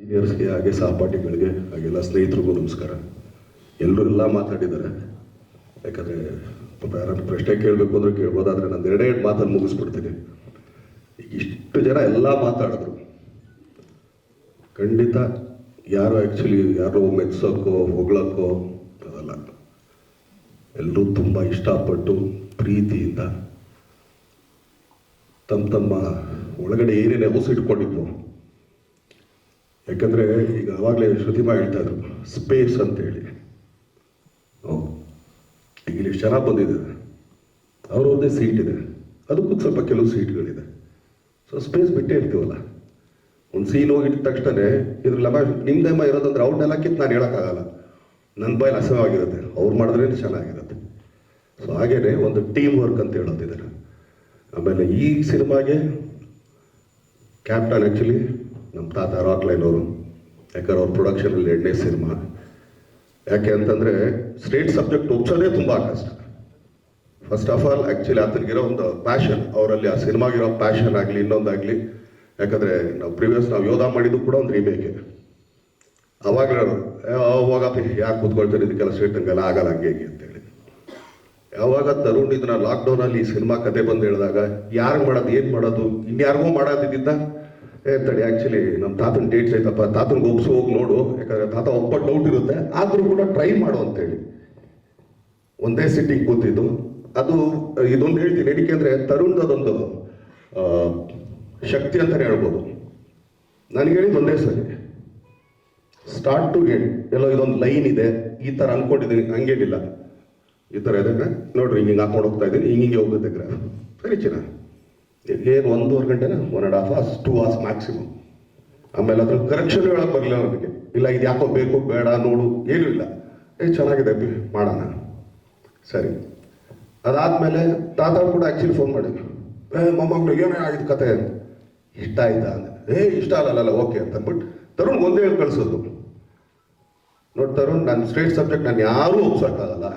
ಸೀನಿಯರ್ಸ್ಗೆ ಹಾಗೆ ಸಹಪಾಠಿಗಳಿಗೆ ಹಾಗೆಲ್ಲ ಸ್ನೇಹಿತರಿಗೂ ನಮಸ್ಕಾರ. ಎಲ್ಲರೂ ಎಲ್ಲ ಮಾತಾಡಿದ್ದಾರೆ. ಯಾಕಂದರೆ ಯಾರಾದ್ರೂ ಪ್ರಶ್ನೆ ಕೇಳಬೇಕು ಅಂದರೆ ಕೇಳ್ಬೋದಾದ್ರೆ ನಾನು ಎರಡೇ ಎರಡು ಮಾತನ್ನು ಮುಗಿಸ್ಬಿಡ್ತೀನಿ. ಇಷ್ಟು ಜನ ಎಲ್ಲ ಮಾತಾಡಿದ್ರು. ಖಂಡಿತ ಯಾರು ಆ್ಯಕ್ಚುಲಿ ಯಾರೋ ಮೆಚ್ಚೋಕ್ಕೋ ಹೊಗಳಕ್ಕೋ ಅದಲ್ಲ ಎಲ್ಲರೂ ತುಂಬ ಇಷ್ಟಪಟ್ಟು ಪ್ರೀತಿಯಿಂದ ತಮ್ಮ ತಮ್ಮ ಒಳಗಡೆ ಏನೇನು ಇಟ್ಕೊಂಡಿದ್ವು ಯಾಕಂದರೆ ಈಗ ಆವಾಗಲೇ ಶ್ರುತಿಮಾ ಹೇಳ್ತಾ ಇದ್ರು, ಸ್ಪೇಸ್ ಅಂತೇಳಿ. ಈಗ ಇಲ್ಲಿ ಜನ ಬಂದಿದ್ದಾರೆ ಅವ್ರವ್ರದ್ದೇ ಸೀಟ್ ಇದೆ. ಅದಕ್ಕೂ ಸ್ವಲ್ಪ ಕೆಲವು ಸೀಟ್ಗಳಿದೆ ಸೊ ಸ್ಪೇಸ್ ಬಿಟ್ಟೇ ಇರ್ತೀವಲ್ಲ. ಒಂದು ಸೀನ್ ಹೋಗಿದ ತಕ್ಷಣ ಇದ್ರಲ್ಲ ನಿಮ್ದೆಮ್ಮ ಇರೋದಂದ್ರೆ ಅವ್ರನ್ನೆಲ್ಲ ಕಿತ್ತು ನಾನು ಹೇಳೋಕ್ಕಾಗಲ್ಲ. ನನ್ನ ಬಾಯಲ್ಲಿ ಅಸಹ್ಯವಾಗಿರುತ್ತೆ. ಅವ್ರು ಮಾಡಿದ್ರೇ ಚೆನ್ನಾಗಿರುತ್ತೆ. ಸೊ ಹಾಗೇನೆ ಒಂದು ಟೀಮ್ ವರ್ಕ್ ಅಂತ ಹೇಳೋದಿದ್ದಾರೆ ಆಮೇಲೆ ಈ ಸಿನಿಮಾಗೆ ಕ್ಯಾಪ್ಟನ್ ಆ್ಯಕ್ಚುಲಿ ನಮ್ಮ ತಾತ ರಾಕ್ ಲೈನ್ ಅವರು ಯಾಕಂದ್ರೆ ಅವ್ರ ಪ್ರೊಡಕ್ಷನಲ್ಲಿ ಎರಡನೇ ಸಿನಿಮಾ ಯಾಕೆ ಅಂತಂದರೆ ಸ್ಟೇಟ್ ಸಬ್ಜೆಕ್ಟ್ ಒಪ್ಸೋದೇ ತುಂಬ ಕಷ್ಟ. ಫಸ್ಟ್ ಆಫ್ ಆಲ್ ಆ್ಯಕ್ಚುಲಿ ಆತನಿಗಿರೋ ಒಂದು ಪ್ಯಾಷನ್ ಅವರಲ್ಲಿ ಆ ಸಿನಿಮಾಗಿರೋ ಪ್ಯಾಷನ್ ಆಗಲಿ, ಇನ್ನೊಂದಾಗಲಿ, ಯಾಕಂದರೆ ನಾವು ಪ್ರಿವಿಯಸ್ ನಾವು ಯೋಧ ಮಾಡಿದ್ದು ಕೂಡ ಒಂದು ರೀಮೇಕೆ ಅವಾಗಲೇ ಹೋಗಪ್ಪ ಯಾಕೆ ಕೂತ್ಕೊಳ್ತಾರೆ ಇದಕ್ಕೆಲ್ಲ ಸ್ಟೇಟ್ ಹಂಗೆಲ್ಲ ಆಗಲ್ಲ, ಹಂಗೆ ಹೇಗೆ ಅಂತೇಳಿ ಯಾವಾಗ ತರುಣ್ ಇದನ್ನ ಲಾಕ್ಡೌನಲ್ಲಿ ಈ ಸಿನಿಮಾ ಕತೆ ಬಂದು ಹೇಳಿದಾಗ, ಯಾರು ಮಾಡೋದು, ಏನು ಮಾಡೋದು? ಇನ್ಯಾರಿಗೂ ಮಾಡೋದಿದ್ದ ಏ ತಡಿ ಆ್ಯಕ್ಚುಲಿ ನಮ್ಮ ತಾತನ ಡೇಟ್ಸ್ ಐತಪ್ಪ ತಾತನಿಗೆ ಒಪ್ಸು ಹೋಗಿ ನೋಡು. ಯಾಕಂದ್ರೆ ತಾತ ಒಬ್ಬ ಡೌಟ್ ಇರುತ್ತೆ. ಆದರೂ ಕೂಡ ಟ್ರೈ ಮಾಡು ಅಂತೇಳಿ. ಒಂದೇ ಸಿಟ್ಟಿಗೆ ಕೂತಿದ್ದು. ಅದು ಇದೊಂದು ಹೇಳ್ತೀನಿ. ಏನಕ್ಕೆ ಅಂದರೆ ತರುಣ್ದದೊಂದು ಆ, ಶಕ್ತಿ ಅಂತಲೇ ಹೇಳ್ಬೋದು. ನನಗೆ ಹೇಳಿದ್ದು ಒಂದೇ ಸರಿ. ಸ್ಟಾರ್ಟ್ ಟು ಎಂಡ್ ಎಲ್ಲೋ ಇದೊಂದು ಲೈನ್ ಇದೆ. ಈ ಥರ ಅನ್ಕೊಂಡಿದ್ದೀನಿ. ಹಂಗೇನಿಲ್ಲ. ಈ ಥರ ಇದೆ ನೋಡ್ರಿ ಹಿಂಗೆ ಹಾಕೊಂಡು ಹೋಗ್ತಾ ಇದ್ದೀನಿ. ಹಿಂಗೆ ಹಿಂಗೆ ಹೋಗುತ್ತೆ ಸರಿ ಚಿನ್ನ. ಏನು ಒಂದೂವರೆ ಗಂಟೆನ? One and half hours two hours maximum ಆಮೇಲೆ ಅದ್ರ ಕರೆಕ್ಷನ್ ಹೇಳಕ್ ಬರಲಿಲ್ಲ ನನಗೆ ಇಲ್ಲ, ಇದು ಯಾಕೋ ಬೇಕು, ಬೇಡ, ನೋಡು, ಏನೂ ಇಲ್ಲ. ಏ, ಚೆನ್ನಾಗಿದೆ, ಬಿ, ಮಾಡೋಣ. ಸರಿ. ಅದಾದಮೇಲೆ ತಾತ ಕೂಡ ಆ್ಯಕ್ಚುಲಿ ಫೋನ್ ಮಾಡಿದ್ರು. ಏ, ಮೊಮ್ಮಗಳು, ಏನೇ ಆಗಿದ್ದು ಕತೆ? ಅಂತ. ಇಷ್ಟ ಆಯ್ತಾ ಅಂದರೆ ಏ ಇಷ್ಟ ಅಲ್ಲಲ್ಲ ಓಕೆ ಅಂತ ಬಟ್ ತರುಣ್ ಒಂದೇ ಹೇಳಿ ಕಳಿಸೋದು. ನೋಡಿ ತರುಣ್ ನನ್ನ ಸ್ಟೇಟ್ ಸಬ್ಜೆಕ್ಟ್ ನಾನು ಯಾರೂ ಒಪ್ಸೋಕ್ಕಾಗಲ್ಲ.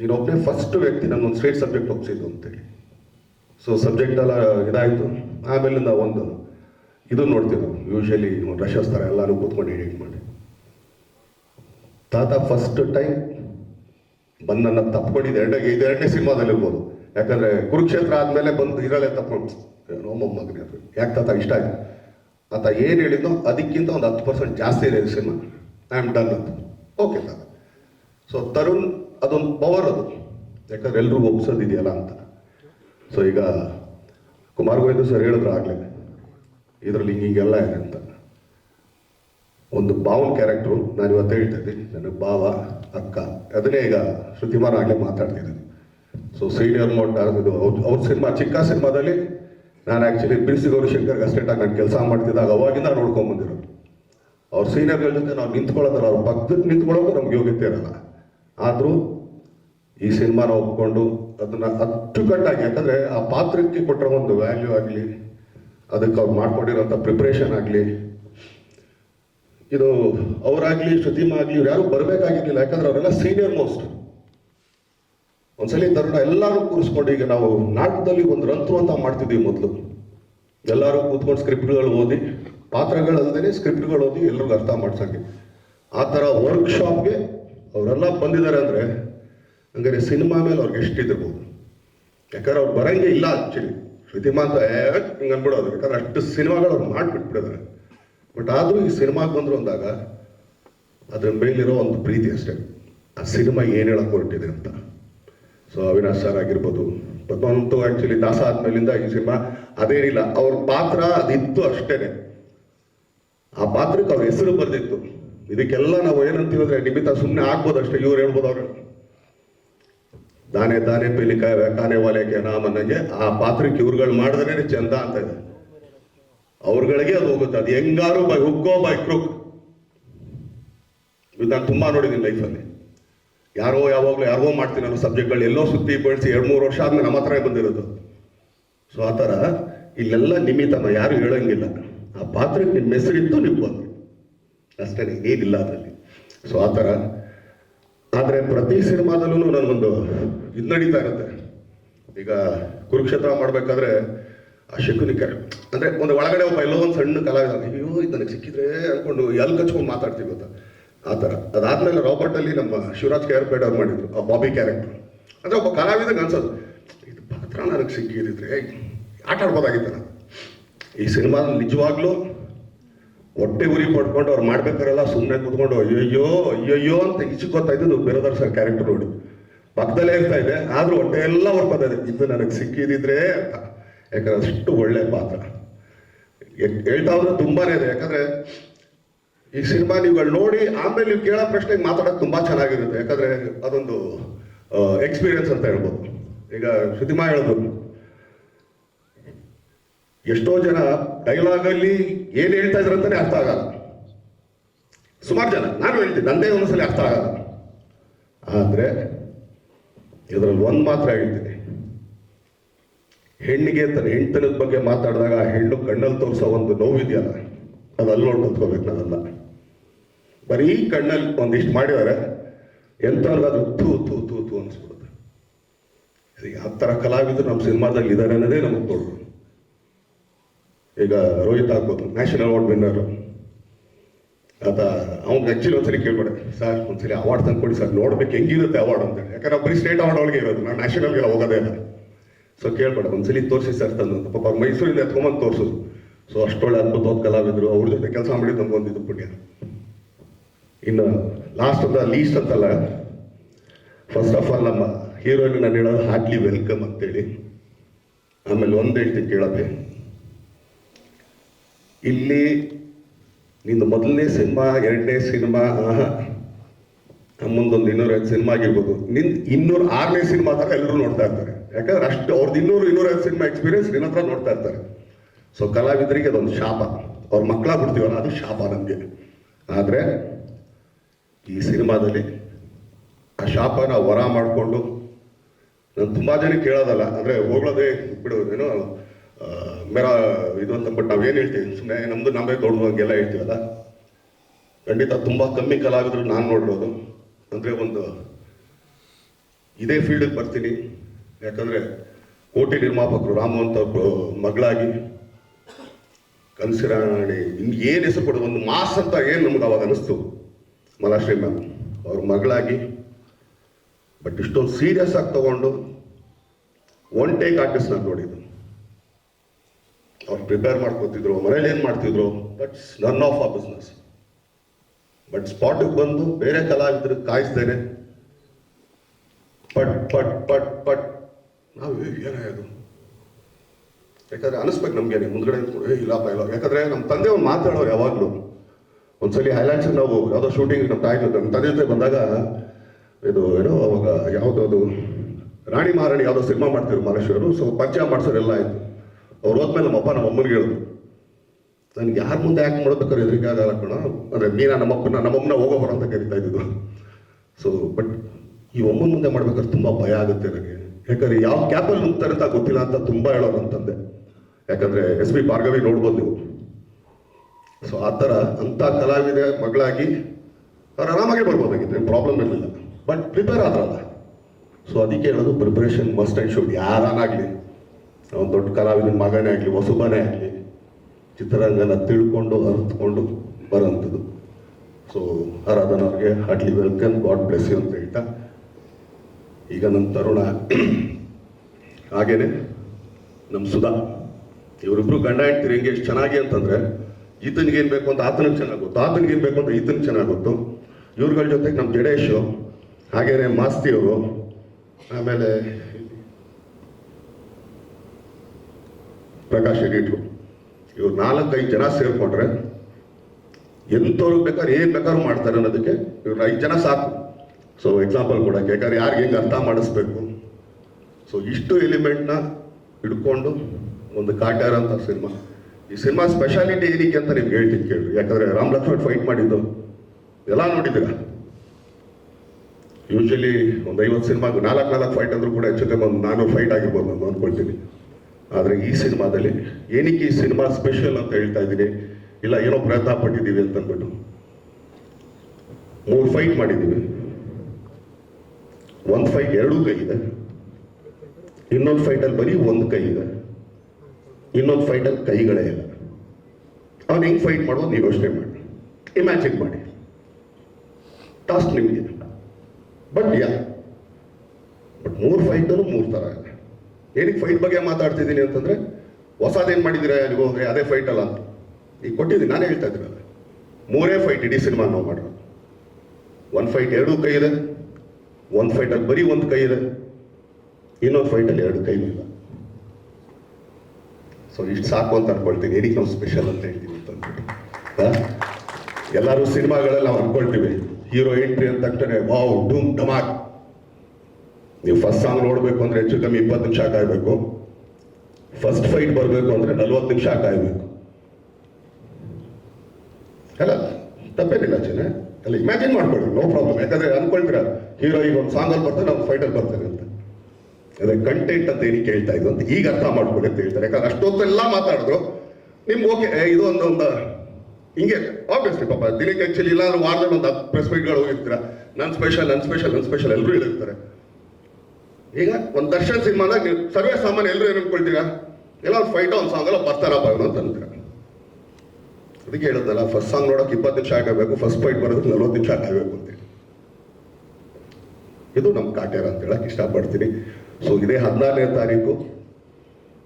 ನೀನೊಬ್ಬನೇ ಫಸ್ಟ್ ವ್ಯಕ್ತಿ ನನ್ನೊಂದು ಸ್ಟೇಟ್ ಸಬ್ಜೆಕ್ಟ್ ಒಪ್ಸಿದ್ದು ಅಂತೇಳಿ. ಸೊ ಸಬ್ಜೆಕ್ಟ್ ಎಲ್ಲ ಇದಾಯಿತು. ಆಮೇಲೆ ನಾವು ಒಂದು ಇದು ನೋಡ್ತೀವಿ ನಾವು ಯೂಶಲಿ ರಶಸ್ ಥರ ಎಲ್ಲರೂ ಕೂತ್ಕೊಂಡು ಎಡಿಟ್ ಮಾಡಿ. ತಾತ ಫಸ್ಟ್ ಟೈಮ್ ಬಂದು ನನ್ನ ತಪ್ಕೊಂಡಿದ್ದು ಎರಡನೇ ಇದು ಎರಡನೇ ಸಿನಿಮಾದಲ್ಲಿ ಇರ್ಬೋದು ಯಾಕಂದರೆ ಕುರುಕ್ಷೇತ್ರ ಆದಮೇಲೆ ಬಂದು ಇರಲೇ ತಪ್ಕೊಂಡು ಮೊಮ್ಮಗನೇ ಅದು. ಯಾಕೆ ತಾತ ಇಷ್ಟ ಆಯ್ತು? ಆತ ಏನು ಹೇಳಿದ್ದೋ ಅದಕ್ಕಿಂತ ಒಂದು ಹತ್ತು ಪರ್ಸೆಂಟ್ ಜಾಸ್ತಿ ಇದೆ ಸಿನಿಮಾ. ಐ ಆಮ್ ಡನ್ ಅಂತ ಓಕೆ ತಾತ. ಸೊ ತರುಣ್ ಅದೊಂದು ಪವರ್ ಅದು. ಯಾಕಂದ್ರೆ ಎಲ್ಲರೂ ಒಪ್ಸೋದಿದೆಯಲ್ಲ ಅಂತ. ಸೊ ಈಗ ಕುಮಾರ್ ಗೋವಿಂದ ಸರ್ ಹೇಳಿದ್ರು ಆಗಲೇ, ಇದರಲ್ಲಿ ಹಿಂಗೆ ಹಿಂಗೆಲ್ಲ ಇದೆ ಅಂತ. ಒಂದು ಬಾವನ್ ಕ್ಯಾರೆಕ್ಟ್ರು ನಾನು ಇವತ್ತು ಹೇಳ್ತಾ ಇದ್ದೀನಿ ನನಗೆ ಭಾವ, ಅಕ್ಕ, ಅದನ್ನೇ ಈಗ ಶ್ರುತಿಮಾರ್ ಆಗಲೇ ಮಾತಾಡ್ತಿದ್ದೀನಿ ಸೊ ಸೀನಿಯರ್ ಮೋಟ್ ಇದು ಅವ್ರ ಸಿನಿಮಾ, ಚಿಕ್ಕ ಸಿನಿಮಾದಲ್ಲಿ ನಾನು ಆ್ಯಕ್ಚುಲಿ ಪ್ರಿನ್ಸಿ ಸಿ ಗೌರಿಶಂಕರ್ಗೆ ಅಸ್ಟೇಟಾಗಿ ನಾನು ಕೆಲಸ ಮಾಡ್ತಿದ್ದಾಗ ಅವಾಗಿಂದ ನೋಡ್ಕೊಂಬಂದಿರೋದು ಅವ್ರ ಸೀನಿಯರ್ಗಳ ಜೊತೆ ನಾವು ನಿಂತ್ಕೊಳ್ಳೋದಲ್ಲ, ಅವ್ರ ಪಕ್ಕಕ್ಕೆ ನಿಂತ್ಕೊಳ್ಳೋದು ನಮ್ಗೆ ಯೋಗ್ಯತೆ ಇರಲ್ಲ. ಆದರೂ ಈ ಸಿನಿಮಾನ ಒಪ್ಕೊಂಡು ಅದನ್ನ ಅಚ್ಚುಕಟ್ಟಾಗಿ, ಯಾಕಂದ್ರೆ ಆ ಪಾತ್ರಕ್ಕೆ ಕೊಟ್ಟರೆ ಒಂದು ವ್ಯಾಲ್ಯೂ ಆಗಲಿ, ಅದಕ್ಕೆ ಅವ್ರು ಮಾಡ್ಕೊಂಡಿರೋಂಥ ಪ್ರಿಪ್ರೇಷನ್ ಆಗಲಿ, ಇದು ಅವರಾಗ್ಲಿ, ಶ್ರುತಿಮಾ ಆಗಲಿ, ಇವ್ರು ಯಾರು ಬರಬೇಕಾಗಿರ್ಲಿಲ್ಲ, ಯಾಕಂದ್ರೆ ಅವರೆಲ್ಲ ಸೀನಿಯರ್ ಮೋಸ್ಟ್ ಒಂದ್ಸಲಿ ತರುಣ ಎಲ್ಲರೂ ಕೂರಿಸ್ಕೊಂಡು, ಈಗ ನಾವು ನಾಟಕದಲ್ಲಿ ಒಂದು ರಂತ್ರು ಅಂತ ಮಾಡ್ತಿದ್ದೀವಿ ಮೊದಲು. ಎಲ್ಲರೂ ಕೂತ್ಕೊಂಡು ಸ್ಕ್ರಿಪ್ಟ್ಗಳು ಓದಿ ಪಾತ್ರಗಳಲ್ಲದೆ ಸ್ಕ್ರಿಪ್ಟ್ಗಳು ಓದಿ ಎಲ್ರಿಗೂ ಅರ್ಥ ಮಾಡ್ಸಂಗೆ ಆ ಥರ ವರ್ಕ್ಶಾಪ್ಗೆ ಅವರೆಲ್ಲ ಬಂದಿದ್ದಾರೆ ಅಂದರೆ ಹಂಗಾರೆ ಸಿನಿಮಾ ಮೇಲೆ ಅವ್ರಿಗೆ ಎಷ್ಟಿದಿರ್ಬೋದು ಯಾಕಂದ್ರೆ ಅವ್ರು ಬರಂಗೆ ಇಲ್ಲ ಆ್ಯಕ್ಚುಲಿ ಶ್ರುತಿಮಾ ಅಂತ ಹಿಂಗೆ ಅನ್ಬಿಡೋದು ಯಾಕಂದ್ರೆ ಅಷ್ಟು ಸಿನಿಮಾಗಳು ಅವ್ರು ಮಾಡಿಬಿಟ್ಬಿಟ್ಟಿದ್ದಾರೆ ಬಟ್ ಆದರೂ ಈ ಸಿನಿಮಾಗೆ ಬಂದರು ಅಂದಾಗ ಅದ್ರ ಮೇಲಿರೋ ಒಂದು ಪ್ರೀತಿ ಅಷ್ಟೇ. ಆ ಸಿನಿಮಾ ಏನು ಹೇಳೋಕೆ ಹೊರಟಿದೆ ಅಂತ. ಸೊ ಅವಿನಾಶ್ ಸರ್ ಆಗಿರ್ಬೋದು, ಪದ್ಮವಂತು ಆ್ಯಕ್ಚುಲಿ ದಾಸ ಆದ್ಮೇಲಿಂದ ಈ ಸಿನಿಮಾ ಅದೇನಿಲ್ಲ. ಅವ್ರ ಪಾತ್ರ ಅದಿತ್ತು ಅಷ್ಟೇನೆ. ಆ ಪಾತ್ರಕ್ಕೆ ಅವ್ರ ಹೆಸರು ಬರ್ದಿತ್ತು ಇದಕ್ಕೆಲ್ಲ ನಾವು ಏನಂತೀವಿ ಅಂದರೆ ನಿಮಿತ್ತ ಸುಮ್ಮನೆ ಆಗ್ಬೋದು ಅಷ್ಟೇ. ಇವ್ರು ಹೇಳ್ಬೋದು ಅವ್ರು. ದಾನೆ ದಾನೆ, ಪೀಲಿಕಾಯ ಕಾನೆ ವಲಯಕ್ಕೆ ನಾಮ ಅನ್ನಂಗೆ ಆ ಪಾತ್ರಕ್ಕೆ ಇವ್ರುಗಳು ಮಾಡಿದ್ರೆ ಚಂದ ಅಂತ ಇದೆ. ಅವ್ರಗಳಿಗೆ ಅದು ಹೋಗುತ್ತೆ. ಅದು ಹೆಂಗಾರು ಬೈ ಹುಕ್ಕೋ ಬೈ ಕ್ರುಕ್ ಇದು ನಾನು ತುಂಬಾ ನೋಡಿದ್ದೀನಿ ಲೈಫಲ್ಲಿ. ಯಾರೋ ಯಾವಾಗಲೂ ಯಾರಿಗೋ ಮಾಡ್ತೀನಿ ಅನ್ನೋ ಸಬ್ಜೆಕ್ಟ್ಗಳು ಎಲ್ಲೋ ಸುತ್ತಿ ಬಳಸಿ ಎರಡು ಮೂರು ವರ್ಷ ಆದ್ಮೇಲೆ ನಮ್ಮ ಹತ್ರ ಬಂದಿರೋದು. ಸೊ ಆ ಥರ ಇಲ್ಲೆಲ್ಲ ನಿಮಿತ್ತನ ಯಾರು ಹೇಳಂಗಿಲ್ಲ. ಆ ಪಾತ್ರಕ್ಕೆ ನಿಮ್ಮ ಹೆಸರಿತ್ತು ನೀವು ಬಂದ್ರಿ ಅಷ್ಟೇ ಏನಿಲ್ಲ ಅದರಲ್ಲಿ. ಸೊ ಆ ಥರ ಆದರೆ ಪ್ರತಿ ಸಿನಿಮಾದಲ್ಲೂ ನನಗೊಂದು ಇದು ನಡೀತಾ ಇರುತ್ತೆ. ಈಗ ಕುರುಕ್ಷೇತ್ರ ಮಾಡಬೇಕಾದ್ರೆ ಆ ಶಕುನಿಕ ಅಂದ್ರೆ ಒಂದು ಒಳಗಡೆ ಒಬ್ಬ ಎಲ್ಲೋ ಒಂದು ಸಣ್ಣ ಕಲಾವಿದ ಅಯ್ಯೋ, ಇದು ನನಗೆ ಸಿಕ್ಕಿದ್ರೆ ಅಂದ್ಕೊಂಡು ಎಲ್ಲಿ ಕಚ್ಕೊಂಡು ಮಾತಾಡ್ತೀವಿ ಗೊತ್ತಾ? ಆ ಥರ. ಅದಾದಮೇಲೆ ರಾಬರ್ಟ್ ಅಲ್ಲಿ ನಮ್ಮ ಶಿವರಾಜ್ ಕೇರ್ಪೇಡ್ ಅವ್ರು ಮಾಡಿದ್ರು, ಆ ಬಾಬಿ ಕ್ಯಾರೆಕ್ಟರ್. ಅಂದ್ರೆ ಒಬ್ಬ ಕಲಾವಿದಗೆ ಅನ್ಸೋದು, ಇದು ಪಾತ್ರ ನನಗೆ ಸಿಕ್ಕಿದ್ರೆ ಆಟ ಆಡ್ಬೋದಾಗಿತ್ತು ನಾನು ಈ ಸಿನಿಮಾ ನಿಜವಾಗ್ಲೂ ಹೊಟ್ಟೆ ಉರಿ ಪಡ್ಕೊಂಡು ಅವ್ರು ಮಾಡ್ಬೇಕಾರೆಲ್ಲ ಸುಮ್ಮನೆ ಕೂತ್ಕೊಂಡು, ಅಯ್ಯಯ್ಯೋ ಅಯ್ಯಯ್ಯೋ ಅಂತ ಗೊತ್ತಾ ಇದ್ದು ಬೇರೆದವ್ರ ಸರ್ ಕ್ಯಾರೆಕ್ಟರ್ ನೋಡಿ. ಪಕ್ಕದಲ್ಲೇ ಇರ್ತಾ ಇದೆ, ಆದ್ರೂ ಹೊಟ್ಟೆ ಎಲ್ಲ ಹೊರ್ಕೋತಾ ಇದೆ. ಇದು ನನಗೆ ಸಿಕ್ಕಿದಿದ್ರೆ ಅಂತ. ಯಾಕಂದ್ರೆ ಅಷ್ಟು ಒಳ್ಳೆ ಪಾತ್ರ. ಹೇಳ್ತಾ ಹೋದ್ರೆ ತುಂಬಾನೇ ಇದೆ. ಯಾಕಂದ್ರೆ ಈ ಸಿನಿಮಾ ನೀವುಗಳು ನೋಡಿ, ಆಮೇಲೆ ನೀವು ಕೇಳೋ ಪ್ರಶ್ನೆಗೆ ಮಾತಾಡೋದು ತುಂಬಾ ಚೆನ್ನಾಗಿರುತ್ತೆ. ಯಾಕಂದ್ರೆ ಅದೊಂದು ಎಕ್ಸ್ಪೀರಿಯನ್ಸ್ ಅಂತ ಹೇಳ್ಬೋದು. ಈಗ ಸುದಿಮಾ ಹೇಳಿದ್ರು ಎಷ್ಟೋ ಜನ ಡೈಲಾಗ್ ಅಲ್ಲಿ ಏನ್ ಹೇಳ್ತಾ ಇದ್ರ ಅಂತಾನೆ ಅರ್ಥ ಆಗಲ್ಲ. ಸುಮಾರು ಜನ, ನಾನು ಹೇಳ್ತೀನಿ, ನಂದೇ ಒಂದ್ಸಲಿ ಅರ್ಥ ಆಗಲ್ಲ. ಆದ್ರೆ ಇದರಲ್ಲಿ ಒಂದ್ ಮಾತ್ರ ಹೇಳ್ತೀನಿ. ಹೆಣ್ಣಿಗೆ ತನ್ನ ಹೆಣ್ತನದ ಬಗ್ಗೆ ಮಾತಾಡಿದಾಗ ಆ ಹೆಣ್ಣು ಕಣ್ಣಲ್ಲಿ ತೋರಿಸೋ ಒಂದು ನೋವಿದೆಯಲ್ಲ ಅದು ಅಲ್ಲೋಡ್ ನೋಡಿ ಕಲ್ತ್ಕೋಬೇಕು ನಾವೆಲ್ಲ ಬರೀ ಕಣ್ಣಲ್ಲಿ ಒಂದಿಷ್ಟು ಮಾಡಿದಾರೆ, ಎಂಥವ್ರಿಗಾದ್ರೂ ತೂ ತೂ ತೂ ತೂ ಅನ್ಸ್ಬಿಡುತ್ತೆ. ಯಾವ ಥರ ಕಲಾವಿದರು ನಮ್ಮ ಸಿನಿಮಾದಲ್ಲಿ ಇದ್ದಾರೆ ಅನ್ನೋದೇ ನಮಗೆ ದೊಡ್ಡ ಈಗ ರೋಹಿತ್ ಆಗ್ಬೋದು ನ್ಯಾಷನಲ್ ಅವಾರ್ಡ್ ವಿನ್ನರ್ ಆತ, ಅವ್ನಿಗೆ ಆಕ್ಚುಲಿ ಒಂದ್ಸರಿ ಕೇಳ್ಬೇಡ ಸರ್, ಒಂದ್ಸರಿ ಅವಾರ್ಡ್ ತಂದ್ಕೊಡಿ ಸರ್, ನೋಡ್ಬೇಕು ಹೆಂಗಿರುತ್ತೆ ಅವಾರ್ಡ್ ಅಂತ. ಹೇಳಿ ಯಾಕಂದ್ರೆ ಬರೀ ಸ್ಟೇಟ್ ಅವಾರ್ಡ್ ಒಳಗೆ ಇರೋದು, ನಾನು ನ್ಯಾಷನಲ್ಗೆಲ್ಲ ಹೋಗೋದೇ ಇಲ್ಲ. ಸೊ ಕೇಳ್ಬೇಡ ಒಂದ್ಸಲಿ ತೋರಿಸಿ ಸರ್ ತಂದು ಪಾಪ ಮೈಸೂರಿಂದ ಎತ್ಕೊಂಬಂದು ತೋರಿಸೋದು. ಸೊ ಅಷ್ಟೊಳ್ಳೆ ಅದ್ಭುತವಾದ ಕಲಾವಿದರು ಅವ್ರ ಜೊತೆ ಕೆಲಸ ಮಾಡಿದ್ದು ನಮ್ಗೊಂದಿದ್ದು ಪುಣ್ಯ. ಇನ್ನು ಲಾಸ್ಟ್ ಅಂತ ಲೀಸ್ಟ್ ಅಂತಲ್ಲ ಫಸ್ಟ್ ಆಫ್ ಆಲ್ ನಮ್ಮ ಹೀರೋಯಿನ್ ನಾನು ಹೇಳೋದು ಹಾರ್ಟ್ಲಿ ವೆಲ್ಕಮ್ ಅಂತೇಳಿ. ಆಮೇಲೆ ಒಂದು ಹೇಳ್ತೀನಿ ಕೇಳಕ್ಕೆ. ಇಲ್ಲಿ ನಿಂದು ಮೊದಲನೇ ಸಿನಿಮಾ, ಎರಡನೇ ಸಿನಿಮಾ ಮುಂದೊಂದು ಇನ್ನೂರೈದು ಸಿನಿಮಾ ಆಗಿರ್ಬೋದು. ನಿನ್ ಇನ್ನೂರ ಆರನೇ ಸಿನಿಮಾ ತರ ಎಲ್ಲರೂ ನೋಡ್ತಾ ಇರ್ತಾರೆ. ಯಾಕಂದ್ರೆ ಅಷ್ಟು ಅವ್ರದ್ದು ಇನ್ನೂರು ಇನ್ನೂರೈದು ಸಿನಿಮಾ ಎಕ್ಸ್ಪೀರಿಯನ್ಸ್ ನಿನ್ನ ಹತ್ರ ನೋಡ್ತಾ ಇರ್ತಾರೆ. ಸೊ ಕಲಾವಿದರಿಗೆ ಅದೊಂದು ಶಾಪ. ಅವ್ರ ಮಕ್ಕಳ ಬಿಡ್ತೀವಲ್ಲ, ಅದು ಶಾಪ ನಮಗೆ. ಆದರೆ ಈ ಸಿನಿಮಾದಲ್ಲಿ ಆ ಶಾಪನ ವರ ಮಾಡಿಕೊಂಡು, ನಾನು ತುಂಬ ಜನ ಕೇಳೋದಲ್ಲ. ಅಂದರೆ ಹೋಗೋದೇ ಬಿಡೋದೇನೋ ಏನೋ ಮೇರ, ಇದು ಅಂತ ಬಟ್ ನಾವೇನು ಹೇಳ್ತೀವಿ ಸುಮ್ಮನೆ ನಮ್ದು ನಮ್ಮೇ ದೊಡ್ಡದು ಹಂಗೆಲ್ಲ ಹೇಳ್ತೀವಲ್ಲ? ಖಂಡಿತ ತುಂಬಾ ಕಮ್ಮಿ ಕಲಾವಿದರು ನಾನು ನೋಡಿರೋದು ಅಂದರೆ ಒಂದು ಇದೇ ಫೀಲ್ಡಿಗೆ ಬರ್ತೀನಿ. ಯಾಕಂದ್ರೆ ಕೋಟಿ ನಿರ್ಮಾಪಕರು ರಾಮು ಅಂತ ಮಗಳಾಗಿ, ಕನ್ಸಿರಾಣಿ, ಇನ್ ಏನು ಹೆಸರು ಕೊಡೋದು ಒಂದು ಮಾಸ್ ಅಂತ ಏನು ನಮ್ಗೆ ಅವಾಗ ಅನಿಸ್ತು? ಮಲಾಶ್ರೀ ಮ್ಯಾಮ್, ಅವ್ರ ಮಗಳಾಗಿ, ಬಟ್ ಇಷ್ಟೊಂದು ಸೀರಿಯಸ್ ಆಗಿ ತಗೊಂಡು ಒನ್ ಟೇಕ್ ಆರ್ಟಿಸ್ಟ್ ನಾನು ನೋಡಿದ್ದು. ಅವ್ರು ಪ್ರಿಪೇರ್ ಮಾಡ್ಕೊತಿದ್ರು, ಮನೇಲಿ ಏನು ಮಾಡ್ತಿದ್ರು? ಬಟ್ ನನ್ ಆಫ್ ಆ ಬಿಸ್ನೆಸ್ ಬಟ್ ಸ್ಪಾಟಿಗೆ ಬಂದು ಬೇರೆ ಕಲಾವಿದ್ರು ಕಾಯಿಸ್ತೇನೆ ಪಟ್ ಪಟ್ ಪಟ್ ಪಟ್. ನಾವು ಏನಾಯ್ತು ಯಾಕಂದ್ರೆ ಅನಿಸ್ಬೇಕು ನಮ್ಗೆ ಮುಂದ್ಗಡೆ ಏ, ಇಲ್ಲಪ್ಪ, ಇಲ್ಲ. ಯಾಕಂದ್ರೆ ನಮ್ಮ ತಂದೆ ಒಂದು ಮಾತಾಡೋರು ಯಾವಾಗಲೂ. ಒಂದ್ಸಲಿ ಹೈಲ್ಯಾಂಡ್ಸ್ ನಾವು ಯಾವುದೋ ಶೂಟಿಂಗ್ ನಮ್ಮ ತಾಯಿ ನಮ್ಮ ತಂದೆ ಜೊತೆ ಬಂದಾಗ, ಇದು ಏನೋ ಅವಾಗ ಯಾವುದೋ ಅದು, ರಾಣಿ ಮಹಾರಾಣಿ ಯಾವುದೋ ಸಿನಿಮಾ ಮಾಡ್ತಿದ್ರು ಮಹಾರಾಷ್ಟ್ರರು ಸೊ ಪರಿಚಯ ಮಾಡ್ಸೋರೆಲ್ಲ ಆಯ್ತು. ಅವ್ರು ಹೋದ್ಮೇಲೆ ನಮ್ಮಪ್ಪ ನಮ್ಮ ಅಮ್ಮನಿಗೆ ಹೇಳಿದ್ರು. ನನಗೆ ಯಾರ ಮುಂದೆ ಯಾಕೆ ಎದುರಿಗೆ ಆಗಲ್ಲ ಕಣ ಅಂದ್ರೆ ಮೀನಾ ನಮ್ಮಪ್ಪನ, ನಮ್ಮಮ್ಮನ ಹೋಗೋ ಹೊರ ಅಂತ ಕರಿತಾ ಇದ್ದಿದ್ದು. ಸೊ ಬಟ್ ಈ ಒಮ್ಮನ ಮುಂದೆ ಮಾಡ್ಬೇಕಾದ್ರೆ ತುಂಬಾ ಭಯ ಆಗುತ್ತೆ ನನಗೆ. ಯಾಕಂದ್ರೆ ಯಾವ ಕ್ಯಾಪಲ್ಲಿ ನುಗ್ತಾರೆ ಅಂತ ಗೊತ್ತಿಲ್ಲ ಅಂತ ತುಂಬಾ ಹೇಳೋರು ಅಂತಂದೆ ಯಾಕಂದ್ರೆ ಎಸ್ ಬಿ ಭಾರ್ಗವಿ ನೋಡ್ಬೋದು ನೀವು. ಸೊ ಆ ಥರ ಅಂಥ ಕಲಾವಿದೆ ಮಗಳಾಗಿ ಅವ್ರು ಆರಾಮಾಗಿ ಬರ್ಬೋದಾಗಿತ್ತು ಏನು ಪ್ರಾಬ್ಲಮ್ ಇರಲಿಲ್ಲ. But prepare ಆದ್ರಲ್ಲ. ಸೊ ಅದಕ್ಕೆ ಹೇಳೋದು ಪ್ರಿಪರೇಷನ್ ಮಸ್ಟ್ ಆ್ಯಂಡ್ ಶುಡ್ ಯಾರನ್ನಾಗಲಿ ಒಂದು ದೊಡ್ಡ ಕಲಾವಿದನ ಮಗನೇ ಆಗಲಿ ಹೊಸಬನೇ ಆಗಲಿ, ಚಿತ್ರರಂಗನ ತಿಳ್ಕೊಂಡು ಅರ್ಥಕೊಂಡು ಬರೋಂಥದ್ದು ಸೊ ಆರಾಧನವ್ರಿಗೆ ವೆಲ್ಕಮ್ ಗಾಡ್ ಬ್ಲೆಸ್ ಯು ಅಂತ ಹೇಳ್ತಾ, ಈಗ ನಮ್ಮ ತರುಣ. ಹಾಗೇನೆ ನಮ್ಮ ಸುಧಾ, ಇವರಿಬ್ರು ಗಂಡ ಹೆಂಡ್ತಿರು ಹೆಂಗೆ, ಎಷ್ಟು ಚೆನ್ನಾಗಿ ಅಂತಂದರೆ, ಈತನಿಗೇನು ಬೇಕು ಅಂತ ಆತನಿಗೆ ಚೆನ್ನಾಗಿ ಗೊತ್ತು. ಆತನಿಗೆ ಏನ್ ಬೇಕು ಅಂತ ಈತನಿಗೆ ಚೆನ್ನಾಗಿ ಗೊತ್ತು. ಇವ್ರಗಳ ಜೊತೆಗೆ ನಮ್ಮ ಜಡೇಶು, ಹಾಗೇನೆ ಮಾಸ್ತಿಯವರು, ಆಮೇಲೆ ಪ್ರಕಾಶ್ ಎಡಿಟ್ರು ಇವ್ರು ನಾಲ್ಕೈದು ಜನ ಸೇರ್ಕೊಂಡ್ರೆ ಎಂಥವ್ರಿಗೆ ಬೇಕಾದ್ರೆ ಏನು ಬೇಕಾದ್ರೂ ಮಾಡ್ತಾರೆ ಅನ್ನೋದಕ್ಕೆ ಇವ್ರು ಐದು ಜನ ಸಾಕು. ಸೊ ಎಕ್ಸಾಂಪಲ್ ಕೊಡೋಕ್ಕೆ. ಯಾಕಂದ್ರೆ ಯಾರಿಗೆ ಹೆಂಗೆ ಅರ್ಥ ಮಾಡಿಸ್ಬೇಕು? ಸೊ ಇಷ್ಟು ಎಲಿಮೆಂಟ್ನ ಹಿಡ್ಕೊಂಡು ಒಂದು ಕಾಟ್ಯಾರ ಅಂತ ಸಿನಿಮಾ. ಈ ಸಿನಿಮಾ ಸ್ಪೆಷಾಲಿಟಿ ಏನಕ್ಕೆ ಅಂತ ನಿಮ್ಗೆ ಹೇಳ್ತೀನಿ ಕೇಳಿ ಯಾಕಂದ್ರೆ ರಾಮ್ ಲಕ್ಷ್ಮಣ್ ಫೈಟ್ ಮಾಡಿದ್ದು. ಎಲ್ಲ ನೋಡಿದ್ದೀರ? ಯೂಶಲಿ ಒಂದು ಐವತ್ತು ಸಿನಿಮಾಗೂ ನಾಲ್ಕು ನಾಲ್ಕು ಫೈಟ್ ಅಂದರೂ ಕೂಡ ಹೆಚ್ಚು ಕಮ್ಮಿ ಒಂದು ನಾನ್ನೂರು ಫೈಟ್ ಆಗಿರ್ಬೋದು ನಾನು ಅನ್ಕೊಳ್ತೀನಿ. ಆದರೆ ಈ ಸಿನಿಮಾದಲ್ಲಿ ಏನಕ್ಕೆ ಈ ಸಿನಿಮಾ ಸ್ಪೆಷಲ್ ಅಂತ ಹೇಳ್ತಾ ಇದ್ದೀನಿ? ಇಲ್ಲ, ಏನೋ ಪ್ರಯತ್ನ ಪಟ್ಟಿದ್ದೀವಿ ಅಂತ ಅಂದ್ಬಿಟ್ಟು. ಮೂರು ಫೈಟ್ ಮಾಡಿದ್ದೀವಿ. ಒಂದು ಫೈಟ್ ಎರಡೂ ಕೈ ಇದೆ. ಇನ್ನೊಂದು ಫೈಟಲ್ಲಿ ಬರೀ ಒಂದು ಕೈ ಇದೆ. ಇನ್ನೊಂದು ಫೈಟಲ್ಲಿ ಕೈಗಳೇ ಇಲ್ಲ. ಅವ್ನು ಹೆಂಗೆ ಫೈಟ್ ಮಾಡೋದು ನೀವು ಯೋಚನೆ ಮಾಡಿ. ಇಮ್ಯಾಜಿನ್ ಮಾಡಿ. ಟಾಸ್ಕ್ ನಿಮಗೆ. ಬಟ್ ಯಾ ಬಟ್ ಮೂರು ಫೈಟಲ್ಲೂ ಮೂರು ಥರ ಇದೆ. ಏನಕ್ಕೆ ಫೈಟ್ ಬಗ್ಗೆ ಮಾತಾಡ್ತಿದ್ದೀನಿ ಅಂತಂದರೆ, ಹೊಸದೇನು ಮಾಡಿದ್ದೀರಾ ಅಲ್ಲಿಗೆ ಹೋದ್ರೆ ಅದೇ ಫೈಟ್ ಅಲ್ಲ ಅಂತ. ಈಗ ಕೊಟ್ಟಿದ್ದೀನಿ, ನಾನೇ ಹೇಳ್ತಾ ಇದ್ದೀನಲ್ಲ ಮೂರೇ ಫೈಟ್ ಇಡೀ ಸಿನಿಮಾ ನಾವು ಮಾಡೋದು ಒಂದು ಫೈಟ್ ಎರಡೂ ಕೈ ಇದೆ, ಒಂದು ಫೈಟಲ್ಲಿ ಬರೀ ಒಂದು ಕೈ ಇದೆ, ಇನ್ನೊಂದು ಫೈಟಲ್ಲಿ ಎರಡು ಕೈ ಇಲ್ಲ. ಸೊ ಇಷ್ಟು ಸಾಕು ಅಂತ ಅನ್ಕೊಳ್ತೀನಿ, ಏನಕ್ಕೆ ನಾವು ಸ್ಪೆಷಲ್ ಅಂತ ಹೇಳ್ತೀನಿ ಅಂತ ಅಂದ್ಬಿಟ್ಟು? ಎಲ್ಲರೂ ಸಿನಿಮಾಗಳಲ್ಲಿ ನಾವು ಅನ್ಕೊಳ್ತೀವಿ ಹೀರೋ ಎಂಟ್ರಿ ಅಂತ ತಕ್ಷಣ ವಾವ್ ಡೂಮ್ ಧಮಾಕ್. ನೀವು ಫಸ್ಟ್ ಸಾಂಗ್ ನೋಡಬೇಕು ಅಂದ್ರೆ ಹೆಚ್ಚು ಕಮ್ಮಿ ಇಪ್ಪತ್ತು ನಿಮಿಷ ಕಾಯ್ಬೇಕು ಫಸ್ಟ್ ಫೈಟ್ ಬರಬೇಕು ಅಂದ್ರೆ ನಲ್ವತ್ತು ನಿಮಿಷ ಕಾಯ್ಬೇಕು ಅಲ್ಲ, ತಪ್ಪೇನಿಲ್ಲ ಚೆನ್ನ ಅಲ್ಲ ಇಮ್ಯಾಜಿನ್ ಮಾಡ್ಕೊಳ್ರಿ ನೋ ಪ್ರಾಬ್ಲಮ್ ಯಾಕಂದ್ರೆ ಅನ್ಕೊಳ್ತೀರಾ ಹೀರೋ ಈಗ ಒಂದು ಸಾಂಗಲ್ಲಿ ಬರ್ತಾನೆ ನಾವು ಫೈಟಲ್ಲಿ ಬರ್ತಾನೆ ಅಂತ. ಅದೇ ಕಂಟೆಂಟ್ ಅಂತ ಏನಕ್ಕೆ ಹೇಳ್ತಾ ಇದ್ದು ಅಂತ ಈಗ ಅರ್ಥ ಮಾಡ್ಕೊಳ್ಳಿ ಅಂತ ಹೇಳ್ತಾರೆ. ಯಾಕಂದ್ರೆ ಅಷ್ಟೊತ್ತೆಲ್ಲ ಮಾತಾಡಿದ್ರು. ನಿಮ್ಗೆ ಓಕೆ ಇದು ಒಂದು ಒಂದು ಹಿಂಗೆ ಆಬ್ವಿಯಸ್ಲಿ ಪಾಪ, ದಿನಕ್ಕೆ ಆ್ಯಕ್ಚುಲಿ ಇಲ್ಲ ವಾರದಲ್ಲಿ ಒಂದು ಹತ್ತು ಪ್ರೆಸ್ ಮೀಟ್ಗಳು ಹೋಗಿರ್ತೀರ. ನನ್ನ ಸ್ಪೆಷಲ್ ನನ್ನ ಸ್ಪೆಷಲ್ ನನ್ನ ಸ್ಪೆಷಲ್ ಎಲ್ಲರೂ ಹೇಳಿರ್ತಾರೆ. ಈಗ ಒಂದು ದರ್ಶನ್ ಸಿನಿಮಾದಾಗ ನೀವು ಸರ್ವೇ ಸಾಮಾನ್ಯ ಎಲ್ಲರೂ ಏನು ಅನ್ಕೊಳ್ತೀರಾ? ಎಲ್ಲ ಒಂದು ಫೈಟ್ ಒಂದು ಸಾಂಗ್ ಎಲ್ಲ ಇವನು ಅಂತ ಅದಕ್ಕೆ ಹೇಳುದಲ್ಲ ಫಸ್ಟ್ ಸಾಂಗ್ ನೋಡೋಕೆ ಇಪ್ಪತ್ತು ನಿಮಿಷ ಆಗಬೇಕು ಫಸ್ಟ್ ಫೈಟ್ ಬರೋದಕ್ಕೆ ನಲ್ವತ್ತು ನಿಮಿಷ ಆಗಬೇಕು ಅಂತ ಇದು ನಮ್ಮ ಕಾಟ್ಯಾರ ಅಂತ ಹೇಳಕ್ ಇಷ್ಟಪಡ್ತೀನಿ. ಸೊ ಇದೇ ಹದಿನಾರನೇ ತಾರೀಕು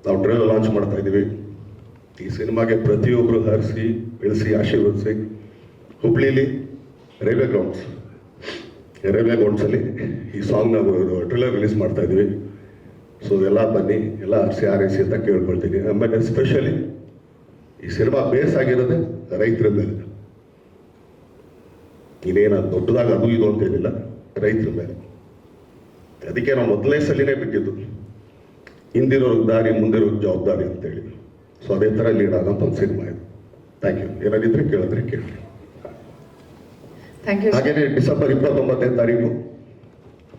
ನಾವು ಟ್ರೇಲರ್ ಲಾಂಚ್ ಮಾಡ್ತಾ ಇದ್ದೀವಿ. ಈ ಸಿನಿಮಾಗೆ ಪ್ರತಿಯೊಬ್ಬರು ಹರಿಸಿ ಬೆಳೆಸಿ ಆಶೀರ್ವದಿಸಿ, ಹುಬ್ಳಿಲಿ ರೈಲ್ವೆ ಗ್ರೌಂಡ್ಸ್ ರೈಲ್ವೆ ಗೌಂಡ್ಸಲ್ಲಿ ಈ ಸಾಂಗ್ನ ಟ್ರೈಲರ್ ರಿಲೀಸ್ ಮಾಡ್ತಾ ಇದ್ದೀವಿ ಸೊ ಎಲ್ಲ ಬನ್ನಿ, ಎಲ್ಲ ಹರಿಸಿ ಆರೈಸಿ ಅಂತ ಕೇಳ್ಕೊಳ್ತೀನಿ. ಆಮೇಲೆ ಸ್ಪೆಷಲಿ ಈ ಸಿನಿಮಾ ಬೇಸ್ ಆಗಿರೋದೇ ರೈತರ ಮೇಲೆ. ಇನ್ನೇನು ದೊಡ್ಡದಾಗ ಅದು ಇದು ಅಂತ ಏನಿಲ್ಲ, ರೈತರ ಮೇಲೆ. ಅದಕ್ಕೆ ನಾವು ಮೊದಲನೇ ಸಲಿನೇ ಬಿಟ್ಟಿದ್ದು. ಹಿಂದಿರೋರ್ಗೆ ದಾರಿ, ಮುಂದಿರೋರ್ಗೆ ಜವಾಬ್ದಾರಿ ಅಂತೇಳಿ. ಸೊ ಅದೇ ಥರ ಲೀಡ್ ಆಗೋಂಥ ಒಂದು ಸಿನಿಮಾ ಇದು. ಥ್ಯಾಂಕ್ ಯು ಏನಾದಿದ್ರೆ ಕೇಳಿದ್ರೆ ಕೇಳಿ ಹಾಗೇನೆ ಡಿಸೆಂಬರ್ ಇಪ್ಪತ್ತೊಂಬತ್ತನೇ ತಾರೀಕು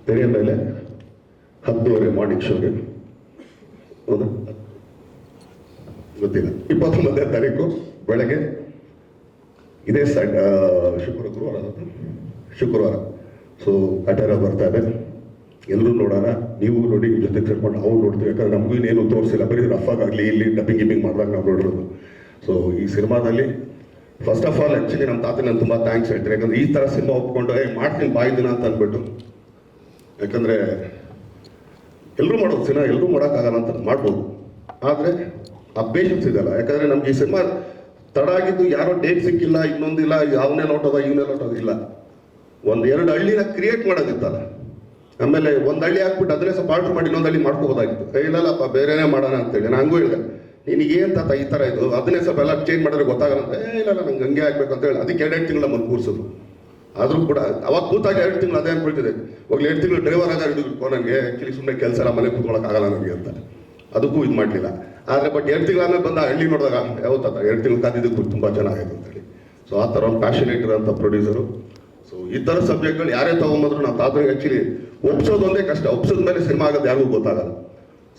ತೆರೆಯ ಮೇಲೆ ಹತ್ತುವರೆ ಮಾರ್ನಿಂಗ್ ಶೋಗೆ ಹೌದಾ? ಗೊತ್ತಿಲ್ಲ. ಇಪ್ಪತ್ತೊಂಬತ್ತನೇ ತಾರೀಕು ಬೆಳಗ್ಗೆ ಇದೇ ಸೈಡ್ ಶುಕ್ರವಾರ ಗುರುವಾರ? ಶುಕ್ರವಾರ. ಸೊ ಕಟೇರ ಬರ್ತಾ ಇದೆ. ಎಲ್ಲರೂ ನೋಡೋಣ. ನೀವು ನೋಡಿ ನಿಮ್ಮ ಜೊತೆ ಸೇರ್ಕೊಂಡು ಅವ್ರು ನೋಡ್ತೀವಿ ಯಾಕಂದ್ರೆ ನಮಗೂ ಇನ್ನೇನು ತೋರಿಸಿಲ್ಲ. ಬರೀ ರಫ್ ಆಗಲಿ, ಇಲ್ಲಿ ಡಬ್ಬಿಂಗ್ ಗಿಬ್ಬಿಂಗ್ ಮಾಡಿದಾಗ ನಾವು ನೋಡಿರೋದು. ಸೊ ಈ ಸಿನಿಮಾದಲ್ಲಿ ಫಸ್ಟ್ ಆಫ್ ಆಲ್ ಆ್ಯಕ್ಚುಲಿ ನಮ್ಮ ತಾತ ನಾನು ತುಂಬ ಥ್ಯಾಂಕ್ಸ್ ಹೇಳ್ತೀನಿ. ಯಾಕಂದ್ರೆ ಈ ಥರ ಸಿನಿಮಾ ಒಪ್ಕೊಂಡು ಏ ಮಾಡ್ತೀನಿ ಬಾಯಿದಿನ ಅಂತ ಅಂದ್ಬಿಟ್ಟು. ಯಾಕಂದರೆ ಎಲ್ಲರೂ ಮಾಡೋದು ಸಿನಿಮಾ ಎಲ್ಲರೂ ಮಾಡೋಕ್ಕಾಗಲ್ಲ ಅಂತ ಮಾಡ್ಬೋದು. ಆದರೆ ಆ ಪೇಷನ್ಸ್ ಇದೆಯಲ್ಲ. ಯಾಕಂದರೆ ನಮ್ಗೆ ಈ ಸಿನಿಮಾ ತಡ ಆಗಿದ್ದು ಯಾರೋ ಡೇಟ್ ಸಿಕ್ಕಿಲ್ಲ, ಇನ್ನೊಂದಿಲ್ಲ ಅವನೇ ನೋಟೋದ ಇವನೇ ನೋಟೋದ ಇಲ್ಲ. ಒಂದು ಎರಡು ಹಳ್ಳಿನ ಕ್ರಿಯೇಟ್ ಮಾಡೋದಿತ್ತಲ್ಲ. ಆಮೇಲೆ ಒಂದು ಹಳ್ಳಿ ಹಾಕ್ಬಿಟ್ಟು ಅದನ್ನೇ ಸ್ವಲ್ಪ ಆರ್ಡರ್ ಮಾಡಿ, ಇನ್ನೊಂದು ಹಳ್ಳಿ ಮಾಡ್ಕೋಬೋದಾಗಿತ್ತು. ಇಲ್ಲಲ್ಲಪ್ಪ ಬೇರೆನೇ ಮಾಡೋಣ ಅಂತೇಳಿ. ನಾನು ಹಂಗೂ ಹೇಳಿದೆ. ನಿನಗೆ ಏನು ತಾತ ಈ ಥರ ಇದು? ಅದನ್ನೇ ಸ್ವಲ್ಪ ಎಲ್ಲ ಚೇಂಜ್ ಮಾಡಿದ್ರೆ ಗೊತ್ತಾಗಲ್ಲ. ಏ, ಇಲ್ಲ ನಂಗೆ ಹಂಗೆ ಆಗ್ಬೇಕು ಅಂತ ಹೇಳಿ. ಅದಕ್ಕೆ ಎರಡೆರಡು ತಿಂಗಳು ಮುಂದೆ ಕೂರಿಸೋದು. ಆದರೂ ಕೂಡ ಅವಾಗ ಕೂತಾಗ ಎರಡು ತಿಂಗಳು ಅದೇ ಅನ್ಬಿಟ್ಟಿದೆ. ಹೋಗ್ಲಿ ಎರಡು ತಿಂಗಳು ಡ್ರೈವರ್ ಆಗ ಹಿಡಿದು ನನಗೆ. ಆ್ಯಕ್ಚುಲಿ ಸುಮ್ಮನೆ ಕೆಲಸ ಎಲ್ಲ ಮನೆ ಕೂತ್ಕೊಳ್ಳೋಕ್ಕಾಗಲ್ಲ ನನಗೆ ಅಂತ. ಅದಕ್ಕೂ ಇದು ಮಾಡಲಿಲ್ಲ. ಆದರೆ ಬಟ್ ಎರಡು ತಿಂಗಳ ಆಮೇಲೆ ಬಂದ ಹಳ್ಳಿ ನೋಡಿದಾಗ, ಯಾವತ್ತ ಎರಡು ತಿಂಗಳು ಕಾದಿದ್ದಕ್ಕೂ ತುಂಬ ಚೆನ್ನಾಗಿದೆ ಅಂತೇಳಿ ಸೊ ಆ ಥರ ಒಂದು ಪ್ಯಾಷನೇಟ್ ಇರೋಂಥ ಪ್ರೊಡ್ಯೂಸರು ಸೊ ಈ ಥರ ಸಬ್ಜೆಕ್ಟ್ಗಳು ಯಾರೇ ತೊಗೊಂಬಂದ್ರು ನಾವು ತಾತನಿಗೆ ಆ್ಯಕ್ಚುಲಿ ಒಪ್ಸೋದು ಒಂದೇ ಕಷ್ಟ. ಒಪ್ಸೋದ ಮೇಲೆ ಸಿನಿಮಾ ಆಗೋದು ಯಾರಿಗೂ ಗೊತ್ತಾಗಲ್ಲ.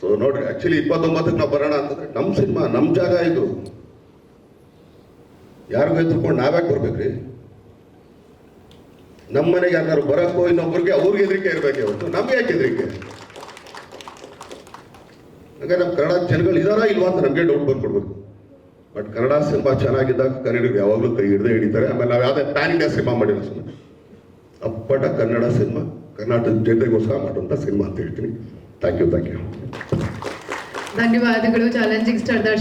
ಸೊ ನೋಡ್ರಿ ಆಕ್ಚುಲಿ ಇಪ್ಪತ್ತೊಂಬತ್ತಕ್ಕೆ ನಾವು ಬರೋಣ ಅಂತಂದ್ರೆ ನಮ್ಮ ಸಿನಿಮಾ ನಮ್ಮ ಜಾಗ ಇದು. ಯಾರಿಗೂ ಎತ್ಕೊಂಡು ನಾವ್ಯಾಕೆ ಬರ್ಬೇಕ್ರಿ? ನಮ್ಮ ಮನೆಗೆ ಯಾರು ಬರಕ್ಕೋ ಇನ್ನೊಬ್ಬರಿಗೆ ಅವ್ರಿಗೆ ಹೆದರಿಕೆ ಇರಬೇಕು ಇವತ್ತು ನಮ್ಗೆ ಯಾಕೆ ಹೆದರಿಕೆ? ಹಾಗೆ ನಮ್ಮ ಕನ್ನಡ ಜನಗಳು ಇದಾರ ಇಲ್ವಾ ಅಂತ ನಮಗೆ ಡೌಟ್ ಬಂದ್ಕೊಡ್ಬೇಕು. ಬಟ್ ಕನ್ನಡ ಸಿನಿಮಾ ಚೆನ್ನಾಗಿದ್ದಾಗ ಕನ್ನಡಿಗರು ಯಾವಾಗಲೂ ಕೈ ಹಿಡಿದೇ ಹಿಡಿತಾರೆ. ಆಮೇಲೆ ನಾವು ಯಾವುದೇ ಪ್ಯಾನ್ ಇಂಡಿಯಾ ಸಿನಿಮಾ ಮಾಡಿಲ್ಲ ಸುಮ್ಮನೆ ಅಪ್ಪಟ ಕನ್ನಡ ಸಿನಿಮಾ ಕರ್ನಾಟಕ ಜನತೆಗೋಸ್ಕರ ಮಾಡುವಂಥ ಸಿನಿಮಾ ಅಂತ ಹೇಳ್ತೀನಿ. ಥ್ಯಾಂಕ್ ಯು ಥ್ಯಾಂಕ್ ಯು ಧನ್ಯವಾದಗಳು ಚಾಲೆಂಜಿಂಗ್ ಸ್ಟಾರ್ ದರ್ಶನ್